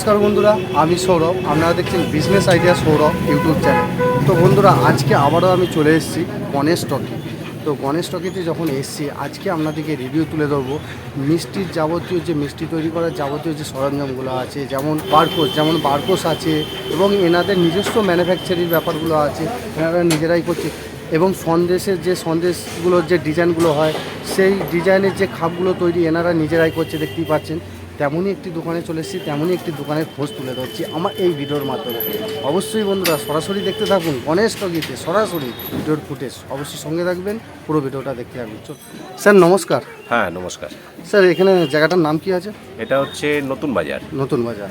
নমস্কার বন্ধুরা, আমি সৌরভ। আপনারা দেখছেন business idea Sourav YouTube channel. তো বন্ধুরা, আজকে আবারও আমি চলে এসেছি গণেশ টকি তো গণেশ টকিতে যখন এসেছি, আজকে আপনাদেরকে রিভিউ তুলে ধরবো মিষ্টির যাবতীয় যে মিষ্টি তৈরি করার যাবতীয় যে সরঞ্জামগুলো আছে, যেমন বারকোস যেমন বারকোস আছে, এবং এনাদের নিজস্ব ম্যানুফ্যাকচারিং ব্যাপারগুলো আছে, এনারা নিজেরাই করছে, এবং সন্দেশের যে সন্দেশগুলোর যে ডিজাইনগুলো হয়, সেই ডিজাইনের যে খাপগুলো তৈরি এনারা নিজেরাই করছে, দেখতেই পাচ্ছেন। তেমনই একটি দোকানে চলে এসেছি তেমনই একটি দোকানের খোঁজ তুলে ধরছি আমার এই ভিডিওর মাধ্যমে। অবশ্যই বন্ধুরা সরাসরি দেখতে থাকুন গণেশ টগিতে সরাসরি ভিডিওর ফুটেজ। অবশ্যই সঙ্গে থাকবেন পুরো ভিডিওটা দেখতে থাকবেন স্যার নমস্কার। হ্যাঁ নমস্কার। স্যার এখানে জায়গাটার নাম কি আছে? এটা হচ্ছে নতুন বাজার। নতুন বাজার।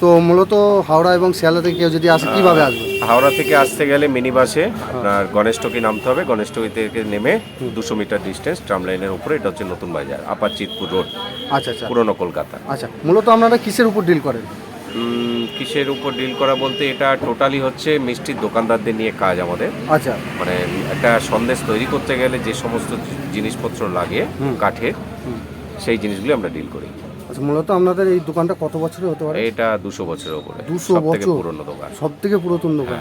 তো মূলত হাওড়া এবং শিয়ালদা থেকে কেউ যদি আসে কীভাবে আসবে? হাওড়া থেকে আসতে গেলে মিনি বাসে আপনার গণেশটকি নামতে হবে। গণেশ গণেশটকি থেকে নেমে দুশো মিটার ডিস্টেন্স ট্রাম লাইনের উপরে। এটা হচ্ছে নতুন বাজার আপার চিতপুর রোড আচ্ছা আচ্ছা। পুরনো কলকাতা। আচ্ছা মূলত আপনারা কিসের উপর ডিল করেন? কিসের উপর ডিল করা বলতে এটা টোটালি হচ্ছে মিষ্টির দোকানদারদের নিয়ে কাজ আমাদের। আচ্ছা। মানে একটা সন্দেশ তৈরি করতে গেলে যে সমস্ত জিনিসপত্র লাগে কাঠের সেই জিনিসগুলো আমরা ডিল করি। আচ্ছা মূলত আপনাদের এই দোকানটা কত বছরের হতে পারে? এটা দুশো বছরের উপরে দুশো বছর? পুরনো দোকান। সব থেকে পুরাতন দোকান।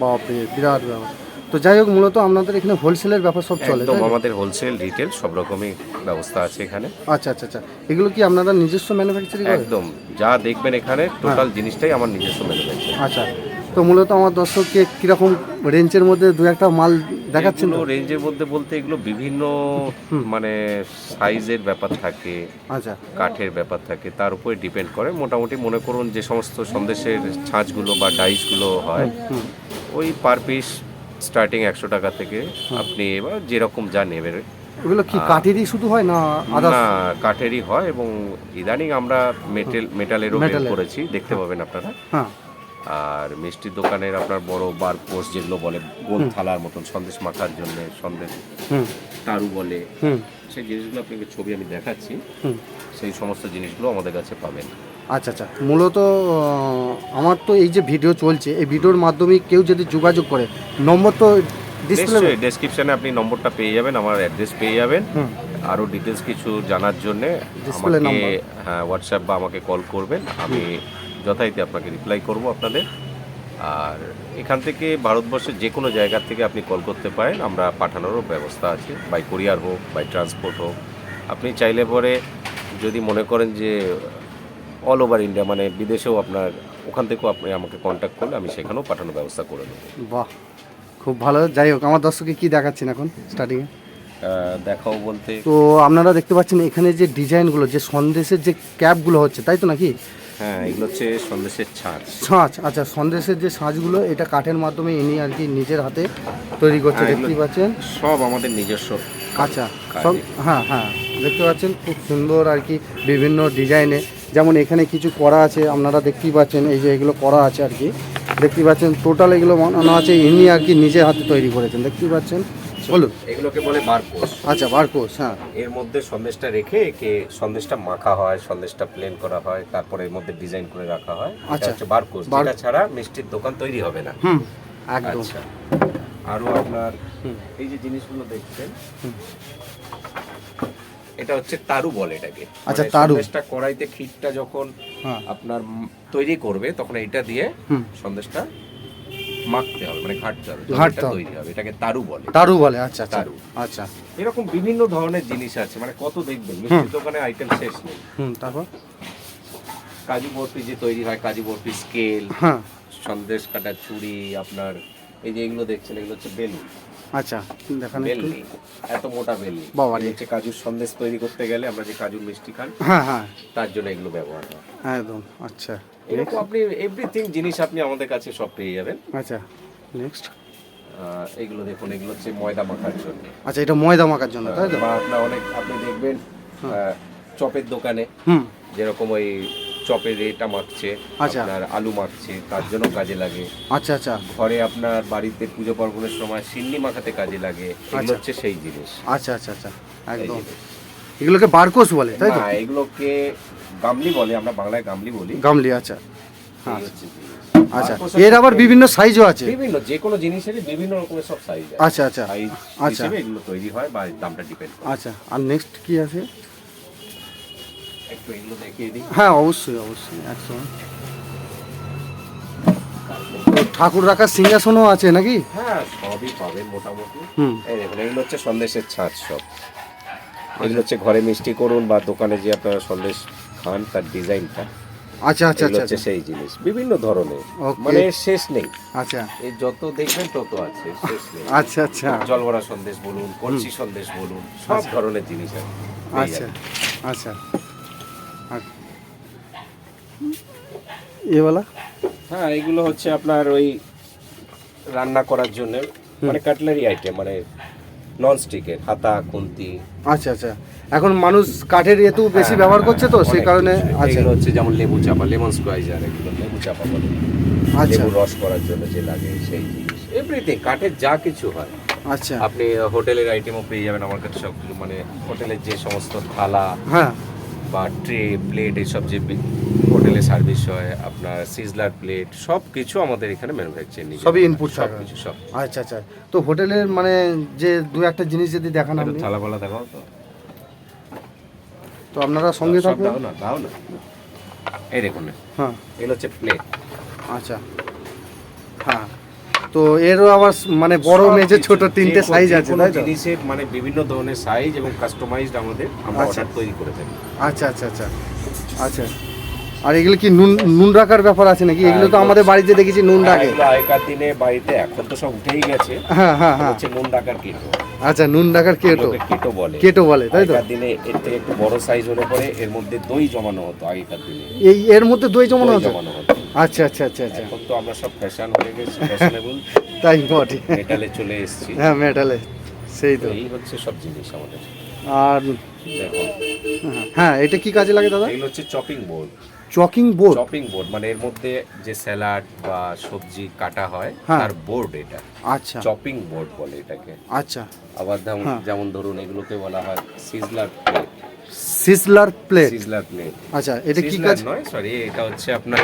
বাপরে বিরাট ব্যাপার। তো যাই হোক মূলত আপনাদের এখানে হোলসেলের ব্যাপার সব চলে একদম? আমাদের হোলসেল রিটেল সব রকমই ব্যবস্থা আছে এখানে। আচ্ছা আচ্ছা আচ্ছা। এগুলো কি আপনারা নিজস্ব ম্যানুফ্যাকচারিং একদম যা দেখবেন এখানে টোটাল জিনিসটাই আমার নিজস্ব ম্যানুফ্যাকচার আচ্ছা তো মূলত আমার দর্শককে কীরকম রেঞ্জের মধ্যে দু একটা মাল দেখাচ্ছেন? রেঞ্জের মধ্যে বলতে এগুলো বিভিন্ন মানে সাইজের ব্যাপার থাকে আচ্ছা। কাঠের ব্যাপার থাকে তার উপরে ডিপেন্ড করে। মোটামুটি মনে করুন যে সমস্ত সন্দেশের ছাঁচগুলো বা ডাইসগুলো হয় ওই পার পিস স্টার্টিং একশো টাকা থেকে আপনি এবার যেরকম যা নেবেন। এগুলো কি কাঠেরই শুধু হয় না না কাঠেরই হয় এবং ইদানিং আমরা মেটেল মেটালেরও বের। করেছি দেখতে পাবেন আপনারা। হ্যাঁ। আর মিষ্টির দোকানের আপনার বড় বার পোস্ট যেগুলো বলে গোল থালার মতন সন্দেশ মাখার জন্য সন্দেশ হুম। তারু বলে সেই জিনিসগুলো আপনাকে ছবি আমি দেখাচ্ছি। সেই সমস্ত জিনিসগুলো আমাদের কাছে পাবেন। আচ্ছা আচ্ছা। মূলত আমার তো এই যে ভিডিও চলছে এই ভিডিওর মাধ্যমে কেউ যদি যোগাযোগ করে নম্বর তো ডিসপ্লে ডেসক্রিপশনে আপনি নম্বরটা পেয়ে যাবেন আমার অ্যাড্রেস পেয়ে যাবেন। আরও ডিটেলস কিছু জানার জন্য আমাকে হ্যাঁ হোয়াটসঅ্যাপ বা আমাকে কল করবেন আমি যথারীতি আপনাকে রিপ্লাই করব আপনাদের। আর এখান থেকে ভারতবর্ষের যে কোনো জায়গা থেকে আপনি কল করতে পারেন আমরা পাঠানোরও ব্যবস্থা আছে বাই কোরিয়ার হোক বাই ট্রান্সপোর্ট হোক। আপনি চাইলে পরে যদি মনে করেন যে অল ওভার ইন্ডিয়া মানে বিদেশেও আপনার ওখান থেকেও আপনি আমাকে কন্ট্যাক্ট করলে আমি সেখানেও পাঠানোর ব্যবস্থা করে দেবো। বাহ খুব ভালো। যাই হোক আমার দর্শককে কী দেখাচ্ছেন এখন স্টার্টিংয়ে দেখাও বলতে। তো আপনারা দেখতে পাচ্ছেন এখানে যে ডিজাইনগুলো যে সন্দেশের যে ক্যাপগুলো হচ্ছে তাই তো নাকি? হ্যাঁ এগুলো হচ্ছে সন্দেশের ছাঁচ। ছাঁচ আচ্ছা সন্দেশের যে ছাঁচগুলো এটা কাঠের মাধ্যমে ইনি আর কি নিজের হাতে তৈরি করছে হ্যাঁ, দেখতেই পাচ্ছেন? সব আমাদের নিজস্ব আচ্ছা সব হ্যাঁ হ্যাঁ দেখতে পাচ্ছেন খুব সুন্দর আর কি বিভিন্ন ডিজাইনে যেমন এখানে কিছু করা আছে আপনারা দেখতেই পাচ্ছেন এই যে এগুলো করা আছে আর কি। দেখতেই পাচ্ছেন টোটাল এগুলো বানানো আছে ইনি আর কি নিজের হাতে তৈরি করেছেন দেখতেই পাচ্ছেন। বলুন। এগুলোকে বলে বারকোষ আচ্ছা বারকোস হ্যাঁ। এর মধ্যে সন্দেশটা রেখে একে সন্দেশটা মাখা হয় সন্দেশটা প্লেন করা হয় তারপরে এর মধ্যে ডিজাইন করে রাখা হয়। আচ্ছা। হচ্ছে বারকোষ যেটা ছাড়া মিষ্টির দোকান তৈরি হবে না। হুম একদম। আচ্ছা। আরও আপনার এই যে জিনিসগুলো দেখছেন এটা হচ্ছে তারু বলে এটাকে। আচ্ছা, মানে তারু। সন্দেশটা কড়াইতে ক্ষীরটা যখন হ্যাঁ। আপনার তৈরি করবে তখন এটা দিয়ে সন্দেশটা মাখতে হবে মানে ঘাটতে হবে ঘাঁটতে হবে। তৈরি হবে এটাকে তারু বলে। তারু বলে আচ্ছা আচ্ছা তারু। আচ্ছা। এরকম বিভিন্ন ধরনের জিনিস আছে মানে কত দেখবেন মিষ্টির দোকানে আইটেম শেষ নেই। হুম তারপর? কাজু বরফি যে তৈরি হয় কাজু বরফি স্কেল হ্যাঁ। সন্দেশ কাটা চুড়ি আপনার এই যে এগুলো দেখছেন এগুলো হচ্ছে বেলুন। আচ্ছা দেখান বেলনি এত মোটা বেলনি। এই হচ্ছে কাজুর সন্দেশ তৈরি করতে গেলে আমরা যে কাজুর মিষ্টি খান হ্যাঁ হ্যাঁ। তার জন্য এগুলো ব্যবহার হয়। একদম আচ্ছা এরকম আপনি এভরিথিং জিনিস আপনি আমাদের কাছে সব পেয়ে যাবেন। আচ্ছা নেক্সট এগুলো দেখুন এগুলো হচ্ছে ময়দা মাখার জন্য। আচ্ছা এটা ময়দা মাখার জন্য তাই তো? আপনার অনেক আপনি দেখবেন চপের দোকানে হুম। যেরকম ওই চপের এটা মাখছে আচ্ছা। আপনার আলু মাখছে তার জন্য কাজে লাগে। আচ্ছা আচ্ছা। ঘরে আপনার বাড়িতে পুজো পার্বণের সময় সিন্নি মাখাতে কাজে লাগে এগুলো আচ্ছা। হচ্ছে সেই জিনিস। আচ্ছা আচ্ছা আচ্ছা। একদম। এগুলোকে বারকোস বলে তাই তো? না এগুলোকে গামলি বলে আমরা বাংলায় গামলি বলি। গামলি আচ্ছা। এই হচ্ছে আচ্ছা। এর আবার বিভিন্ন সাইজও আছে। বিভিন্ন যে কোনো জিনিসেরই বিভিন্ন রকমের সব সাইজ আচ্ছা আচ্ছা। আচ্ছা। এগুলো তৈরি হয় বা দামটা ডিপেন্ড করে। আচ্ছা। আর নেক্সট কি আছে? একটু এগুলো দেখিয়ে দিই। হ্যাঁ অবশ্যই অবশ্যই তো ঠাকুর রাখার সিংহাসনও আছে নাকি? হ্যাঁ সবই পাবেন মোটামুটি। হুম। এই দেখুন এগুলো হচ্ছে সন্দেশের ছাঁচ সব। এগুলো হচ্ছে ঘরে মিষ্টি করুন বা দোকানে যে আপনারা সন্দেশ খান তার ডিজাইনটা। আচ্ছা আচ্ছা আচ্ছা হচ্ছে সেই জিনিস বিভিন্ন ধরনের। মানে শেষ নেই। আচ্ছা। এই যত দেখবেন তত আছে শেষ নেই। আচ্ছা আচ্ছা। জলভরা সন্দেশ বলুন কলসি সন্দেশ বলুন সব ধরনের জিনিস আছে। আচ্ছা আচ্ছা। এবেলা হ্যাঁ এগুলো হচ্ছে আপনার ওই রান্না করার জন্য মানে কাটলারি আইটেম মানে নন স্টিকের হাতা খুন্তি। আচ্ছা আচ্ছা। এখন মানুষ কাঠের এতু বেশি ব্যবহার করছে তো সেই কারণে। আচ্ছা। হচ্ছে যেমন লেবু চাপা লেমন স্কোয়াইজার এগুলো লেবু চাপা বলে। আচ্ছা। লেবু রস করার জন্য যে লাগে সেই জিনিস। এভরিথিং কাঠের যা কিছু হয়। আচ্ছা। আপনি হোটেলের আইটেমও পেয়ে যাবেন আমার কাছে সব কিছু মানে হোটেলের যে সমস্ত থালা হ্যাঁ। বা ট্রে প্লেট এইসব যে হোটেলে সার্ভিস হয় আপনার সিজলার প্লেট সব কিছু আমাদের এখানে ম্যানুফ্যাকচার সবই ইনপুট সব কিছু সব। আচ্ছা আচ্ছা। তো হোটেলের মানে যে দু একটা জিনিস যদি দেখান আপনি। থালা বালা দেখাও তো। তো আপনারা সঙ্গে থাকবেন দাও না দাও না। এই দেখুন। হ্যাঁ। এগুলো হচ্ছে প্লেট আচ্ছা। হ্যাঁ। তো এরও আবার মানে বড় মেজে ছোট তিনটে সাইজ আছে তাই তো? জিনিসের মানে বিভিন্ন ধরনের সাইজ এবং কাস্টমাইজড আমাদের আমরা আচ্ছা। অর্ডার তৈরি করে থাকি। আচ্ছা আচ্ছা আচ্ছা। আচ্ছা। আর এগুলো কি নুন নুন রাখার ব্যাপার আছে নাকি? এগুলো তো আমাদের বাড়িতে দেখেছি নুন হ্যাঁ, রাখে। আগেকার দিনে বাড়িতে এখন তো সব উঠেই গেছে। হ্যাঁ হ্যাঁ হ্যাঁ। হচ্ছে নুন ডাকার কিটো। আচ্ছা নুন রাখার কেটো। কিটো বলে। কেটো বলে তাই তো? দিনে এর থেকে একটু বড় সাইজ হলে পরে এর মধ্যে দই জমানো হতো আগেকার দিনে। এই এর মধ্যে দই জমানো হতো? জমানো হতো। আচ্ছা আচ্ছা আচ্ছা আচ্ছা। এখন তো আমরা সব ফ্যাশন হয়ে গেছি ফ্যাশনেবল তাই বটে। মেটালে চলে এসেছি। হ্যাঁ মেটালে। সেই তো। এই হচ্ছে সব জিনিস আমাদের। আর হ্যাঁ এটা কি কাজে লাগে দাদা? এগুলো হচ্ছে chopping board choking board chopping board মানে এর মধ্যে যে স্যালাড বা সবজি কাটা হয় হ্যাঁ। তার বোর্ড এটা। আচ্ছা। চপিং বোর্ড বলে এটাকে। আচ্ছা। আবার যেমন হ্যাঁ। যেমন ধরুন এগুলোকে বলা হয় sizzler plate sizzler plate sizzler plate আচ্ছা এটা কি কাজ? নয় সরি এটা হচ্ছে আপনার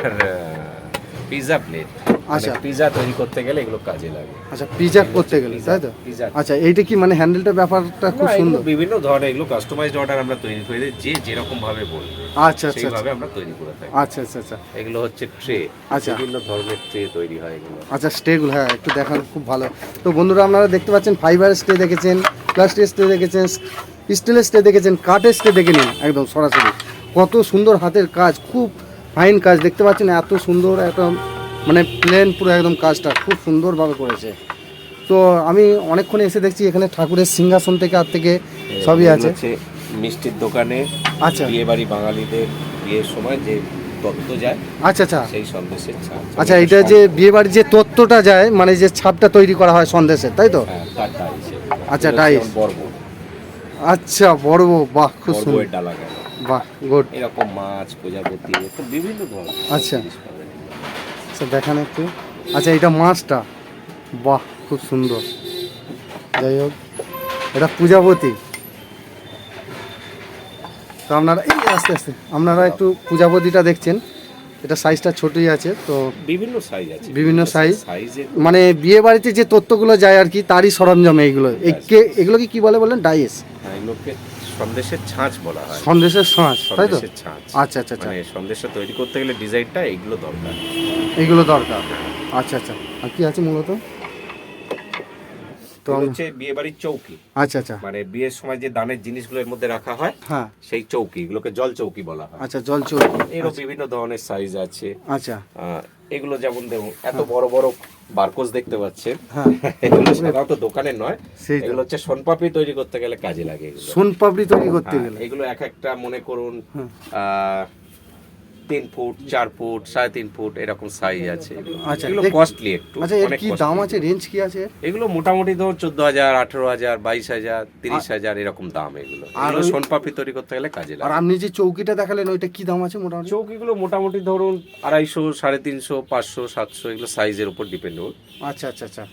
পিজা প্লেট আচ্ছা। পিজা তৈরি করতে গেলে এগুলো কাজে লাগে। আচ্ছা পিজা করতে গেলে তাই তো? আচ্ছা এইটা কি মানে হ্যান্ডেলটার ব্যাপারটা খুব সুন্দর? বিভিন্ন ধরনের এগুলো কাস্টমাইজড অর্ডার আমরা তৈরি করে দিই যে যেরকম ভাবে বলবে। আচ্ছা আচ্ছা আচ্ছা। সেইভাবে আমরা তৈরি করে থাকি। আচ্ছা আচ্ছা আচ্ছা। এগুলো হচ্ছে ট্রে আচ্ছা। বিভিন্ন ধরনের ট্রে তৈরি হয় এগুলো। আচ্ছা স্টেগুলো হ্যাঁ একটু দেখান খুব ভালো। তো বন্ধুরা আপনারা দেখতে পাচ্ছেন ফাইবার স্টে দেখেছেন প্লাস্টিক স্টে দেখেছেন স্টিলের স্টে দেখেছেন কাঠের স্টে দেখে নিন একদম সরাসরি। কত সুন্দর হাতের কাজ খুব ফাইন কাজ দেখতে পাচ্ছেন এত সুন্দর একদম মানে প্লেন পুরো একদম কাজটা খুব সুন্দরভাবে করেছে। তো আমি অনেকক্ষণ এসে দেখছি এখানে ঠাকুরের সিংহাসন থেকে আর থেকে সবই আছে। মিষ্টির দোকানে আচ্ছা। বিয়ে বাড়ি বাঙালিদের বিয়ের সময় যে তত্ত্ব যায় আচ্ছা আচ্ছা। সেই সন্দেশের ছাপ। আচ্ছা এটা যে বিয়ে বাড়ির যে তত্ত্বটা যায় মানে যে ছাপটা তৈরি করা হয় সন্দেশের তাই তো? হ্যাঁ। আচ্ছা, ডাইস। যেমন বর্ব আচ্ছা বড় বাহ খুব সুন্দর। ডালা গেল। বাহ গুড। এরকম মাছ প্রজাপতি এরকম বিভিন্ন ধরনের আচ্ছা। এগুলো। আচ্ছা দেখান একটু। আচ্ছা এটা মাছটা। বাহ খুব সুন্দর। যাই হোক এটা পূজাপতি তো আপনারা এই আস্তে আস্তে আপনারা একটু পূজাপতিটা দেখছেন। এটা সাইজটা ছোটই আছে তো বিভিন্ন সাইজ আছে। বিভিন্ন সাইজ। মানে বিয়ে বাড়িতে যে তত্ত্বগুলো যায় আর কি তারই সরঞ্জাম এইগুলো। এগুলোকে কি বলে বলেন? ডাইস। এগুলোকে সন্দেশের ছাঁচ বলা হয়। সন্দেশের শাঁস তাই তো? ছাঁচ। আচ্ছা আচ্ছা আচ্ছা। মানে সন্দেশটা তৈরি করতে গেলে ডিজাইনটা এগুলো দরকার। এইগুলো দরকার। আচ্ছা আচ্ছা। আর কি আছে মূলত? তো হচ্ছে বিয়ে বাড়ির চৌকি। আচ্ছা আচ্ছা। মানে বিয়ের সময় যে দানের জিনিসগুলো এর মধ্যে রাখা হয় হ্যাঁ। সেই চৌকি এগুলোকে জল চৌকি বলা হয়। আচ্ছা জল চৌকি। এরও বিভিন্ন ধরনের সাইজ আছে। আচ্ছা। এগুলো যেমন দেখুন এত বড় বড় বারকোজ দেখতে পাচ্ছেন হ্যাঁ। এগুলো সাধারণত দোকানে নয়। এগুলো হচ্ছে সোনপাপড়ি তৈরি করতে গেলে কাজে লাগে সোনপাপড়ি তৈরি করতে হ্যাঁ, গেলে। এগুলো এক একটা মনে করুন আহ, তিন ফুট চার ফুট সাড়ে তিন ফুট এরকম সাইজ আছে। আচ্ছা, এগুলো কস্টলি একটু আচ্ছা এর কি দাম আছে? রেঞ্জ কি আছে? এগুলো মোটামুটি ধর চোদ্দ হাজার আঠারো হাজার বাইশ হাজার তিরিশ হাজার এরকম দাম এগুলো। আর সোনপাপড়ি তৈরি করতে গেলে কাজে আর আপনি যে চৌকিটা দেখালেন ওইটা কি দাম আছে মোটামুটি? চৌকিগুলো মোটামুটি ধরুন আড়াইশো সাড়ে তিনশো পাঁচশো সাতশো এগুলো সাইজের উপর ডিপেন্ড আচ্ছা আচ্ছা আচ্ছা আচ্ছা।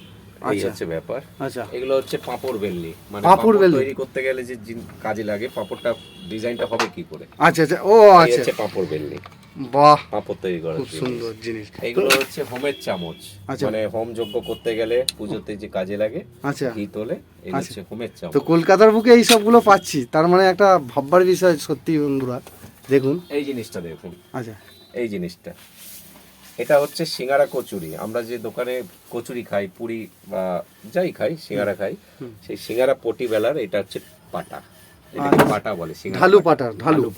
এই আচ্ছা। হচ্ছে ব্যাপার। আচ্ছা। এগুলো হচ্ছে পাঁপড় বেলনি। মানে পাঁপড় বেলনি। তৈরি করতে গেলে যে কাজে লাগে পাঁপড়টা ডিজাইনটা হবে কি করে? আচ্ছা আচ্ছা। ও আচ্ছা। পাঁপড় বেলনি। বাহ পাঁপড় তৈরি করার খুব সুন্দর জিনিস। এইগুলো হচ্ছে হোমের চামচ। আচ্ছা। মানে হোম যজ্ঞ করতে গেলে পুজোতে যে কাজে লাগে আচ্ছা। ঘি তোলে এই আচ্ছা। হচ্ছে হোমের চামচ। তো কলকাতার বুকে এই সবগুলো পাচ্ছি তার মানে একটা ভাববার বিষয় সত্যি বন্ধুরা দেখুন। এই জিনিসটা দেখুন। আচ্ছা। এই জিনিসটা। এটা হচ্ছে সিঙ্গারা কচুরি। আমরা যে দোকানে কচুরি খাই পুরি বা যাই খাই সিঙ্গারা খাই সেই সিঙ্গারা পটি বেলার এটা হচ্ছে পাটা। এটাকে পাটা বলে সিঙ্গারা ঢালু পাটা। ঢালু। ঢালু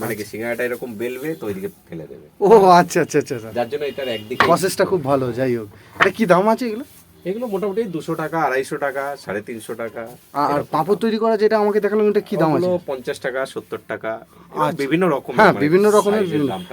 মানে কি সিঙ্গারাটা এরকম বেলবে তো ওইদিকে ফেলে দেবে। ও আচ্ছা আচ্ছা আচ্ছা আচ্ছা। যার জন্য এটার একদিকে প্রসেসটা খুব ভালো যাই হোক। এটা কি দাম আছে এগুলো? এগুলো মোটামুটি দুশো টাকা আড়াইশো টাকা সাড়ে তিনশো টাকা। আর- পাঁপড় তৈরি করা যেটা আমাকে দেখালাম এটা কি দাম আছে? পঞ্চাশ টাকা সত্তর টাকা বিভিন্ন রকম হ্যাঁ বিভিন্ন রকমের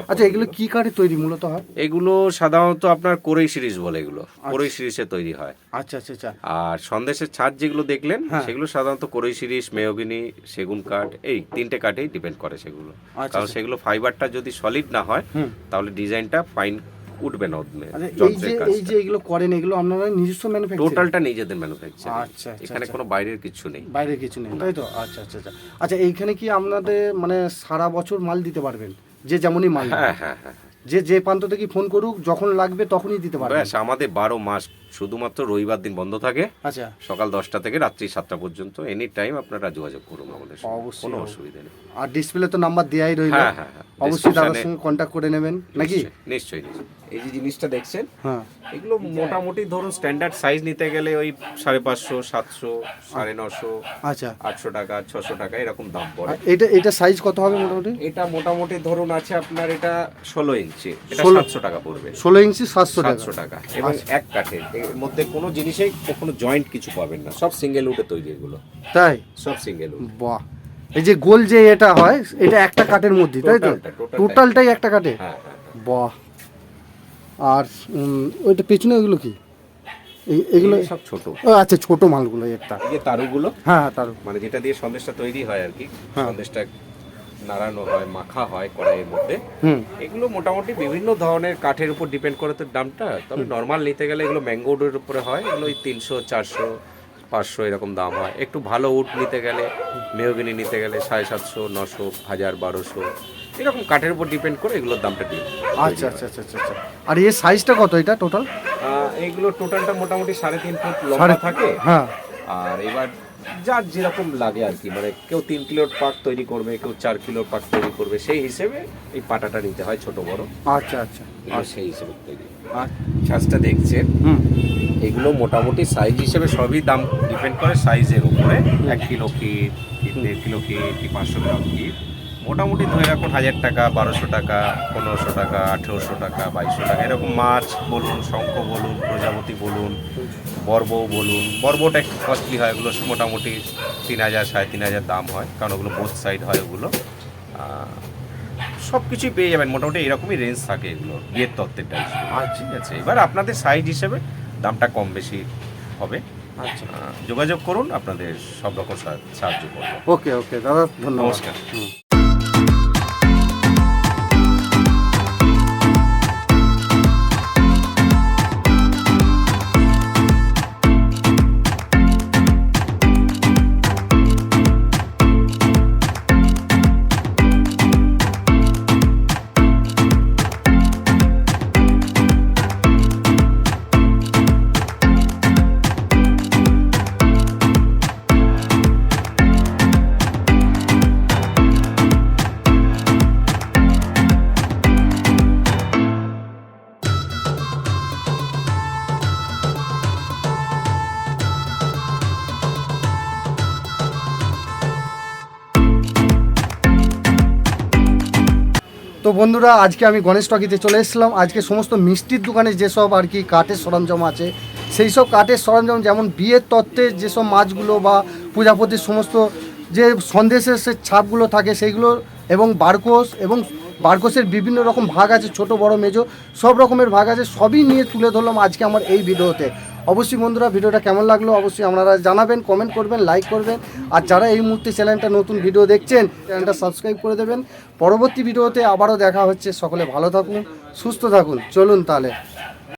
আচ্ছা এগুলো কি কাঠে তৈরি মূলত হয় এগুলো সাধারণত আপনার কোরই সিরিজ বলে এগুলো। কোরই সিরিজে তৈরি হয়। আচ্ছা আচ্ছা আচ্ছা। আর সন্দেশের ছাদ যেগুলো দেখলেন হ্যাঁ। সেগুলো সাধারণত কোরই সিরিজ মেয়গিনি সেগুন কাঠ এই তিনটে কাঠেই ডিপেন্ড করে সেগুলো। আচ্ছা, কারণ সেগুলো ফাইবারটা যদি সলিড না হয় তাহলে ডিজাইনটা ফাইন উঠবে না আচ্ছা এই যে এই যে এগুলো করেন এগুলো আপনারা নিজস্ব ম্যানুফ্যাকচার টোটালটা নিজেদের ম্যানুফ্যাকচার আচ্ছা, আচ্ছা, এখানে কোনো বাইরের কিছু নেই। বাইরে কিছু নেই তাই তো? আচ্ছা আচ্ছা আচ্ছা। আচ্ছা এইখানে কি আপনাদের মানে সারা বছর মাল দিতে পারবেন? যে যেমনই মাল হ্যাঁ হ্যাঁ হ্যাঁ। যে যে প্রান্ত থেকে ফোন করুক যখন লাগবে তখনই দিতে পারবেন। ব্যাস আমাদের বারো মাস শুধুমাত্র রবিবার দিন বন্ধ থাকে। আচ্ছা। সকাল দশটা থেকে রাত্রি সাতটা পর্যন্ত এনি টাইম আপনারা যোগাযোগ করুন আমাদের অবশ্যই, কোনো অসুবিধা নেই। আর ডিসপ্লে তো নাম্বার দেওয়াই রইল। হ্যাঁ, হ্যাঁ, হ্যাঁ। অবশ্যই দাদার সঙ্গে কন্ট্যাক্ট করে নেবেন নাকি? নিশ্চয়ই নিশ্চয়ই। এই যে জিনিসটা দেখছেন হ্যাঁ। এগুলো মোটামুটি ধরুন স্ট্যান্ডার্ড সাইজ নিতে গেলে ওই সাড়ে পাঁচশো সাতশো সাড়ে নশো আচ্ছা। আটশো টাকা ছশো টাকা এরকম দাম পড়ে। এটা এটা সাইজ কত হবে মোটামুটি? এটা মোটামুটি ধরুন আছে আপনার এটা ষোলো ইঞ্চি এটা 16 সাতশো টাকা পড়বে। ষোলো ইঞ্চি সাতশো টাকা। সাতশো টাকা। এবং এক কাঠের এর মধ্যে কোনো জিনিসেই কখনো জয়েন্ট কিছু পাবেন না সব সিঙ্গেল উডে তৈরি এগুলো। তাই? সব সিঙ্গেল উড বাহ। এই যে গোল যে এটা হয় এটা একটা কাঠের মধ্যে তাই তো? টোটালটাই। টোটালটাই একটা কাঠে হ্যাঁ হ্যাঁ। বাহ। আর ওইটা পেছনে এগুলো কি? এই- এগুলো সব ছোট। ও আচ্ছা ছোট মালগুলো একটা। এই যে তারুগুলো? হ্যাঁ তার। মানে যেটা দিয়ে সন্দেশটা তৈরি হয় আর কি হ্যাঁ। সন্দেশটা নাড়ানো হয় মাখা হয় কড়াইয়ের মধ্যে। হুম। এগুলো মোটামুটি বিভিন্ন ধরনের কাঠের উপর ডিপেন্ড করে তো দামটা তবে নর্মাল নিতে গেলে এগুলো ম্যাঙ্গো উডের উপরে হয় এগুলো ওই তিনশো চারশো পাঁচশো এরকম দাম হয়। একটু ভালো উড নিতে গেলে মেহগিনি নিতে গেলে সাড়ে সাতশো নশো হাজার বারোশো এরকম কাঠের উপর ডিপেন্ড করে এগুলোর দামটা দিয়ে আচ্ছা আচ্ছা আচ্ছা আচ্ছা আচ্ছা। আর এর সাইজটা কত এটা টোটাল এইগুলো টোটালটা মোটামুটি সাড়ে তিন ফুট লম্বা থাকে। হ্যাঁ। আর এবার যার যেরকম লাগে আর কি মানে কেউ তিন কিলোর পাক তৈরি করবে কেউ চার কিলোর পাক তৈরি করবে সেই হিসেবে এই পাটাটা নিতে হয় ছোট বড়। আচ্ছা আচ্ছা। আর সেই হিসেবে তৈরি। আচ্ছা ছাঁচটা দেখছেন? হুম। এগুলো মোটামুটি সাইজ হিসেবে সবই দাম ডিপেন্ড করে সাইজের উপরে। এক কিলো কি দেড় কিলো কি কি পাঁচশো গ্রাম কি মোটামুটি ধরে রাখুন হাজার টাকা বারোশো টাকা পনেরোশো টাকা আঠেরোশো টাকা বাইশশো টাকা এরকম মাছ বলুন শঙ্খ বলুন প্রজাপতি বলুন বর্ব বলুন। বর্বটা একটু কস্টলি হয় ওগুলো মোটামুটি তিন হাজার সাড়ে তিন হাজার দাম হয় কারণ ওগুলো বোথ সাইড হয় ওগুলো। সব কিছুই পেয়ে যাবেন মোটামুটি এরকমই রেঞ্জ থাকে এগুলো বিয়ের তত্ত্বের টাইপ। ঠিক আছে এবার আপনাদের সাইজ হিসেবে দামটা কম বেশি হবে। আচ্ছা। যোগাযোগ করুন আপনাদের সব রকম সাহায্য করব। ওকে ওকে দাদা ধন্যবাদ। নমস্কার। বন্ধুরা, আজকে আমি গণেশ টকিতে চলে এসেছিলাম। আজকে সমস্ত মিষ্টির দোকানে যেসব আর কি কাঠের সরঞ্জাম আছে, সেই সব কাঠের সরঞ্জাম যেমন বিয়ের তত্ত্বের যেসব মাছগুলো বা পূজাপতির সমস্ত যে সন্দেশের সে ছাপগুলো থাকে সেইগুলো এবং বারকোষ এবং বারকোষের বিভিন্ন রকম ভাগ আছে, ছোট, বড়, মেজো, সব রকমের ভাগ আছে, সবই নিয়ে তুলে ধরলাম আজকে আমার এই ভিডিওতে। অবশ্যই বন্ধুরা ভিডিওটা কেমন লাগল অবশ্যই আপনারা জানাবেন কমেন্ট করবেন লাইক করবেন। আর যারা এই মুহূর্তে চ্যানেলটা নতুন ভিডিও দেখছেন, চ্যানেলটা সাবস্ক্রাইব করে দেবেন। পরবর্তী ভিডিওতে আবারও দেখা হচ্ছে। সকলে ভালো থাকুন, সুস্থ থাকুন। চলুন তাহলে।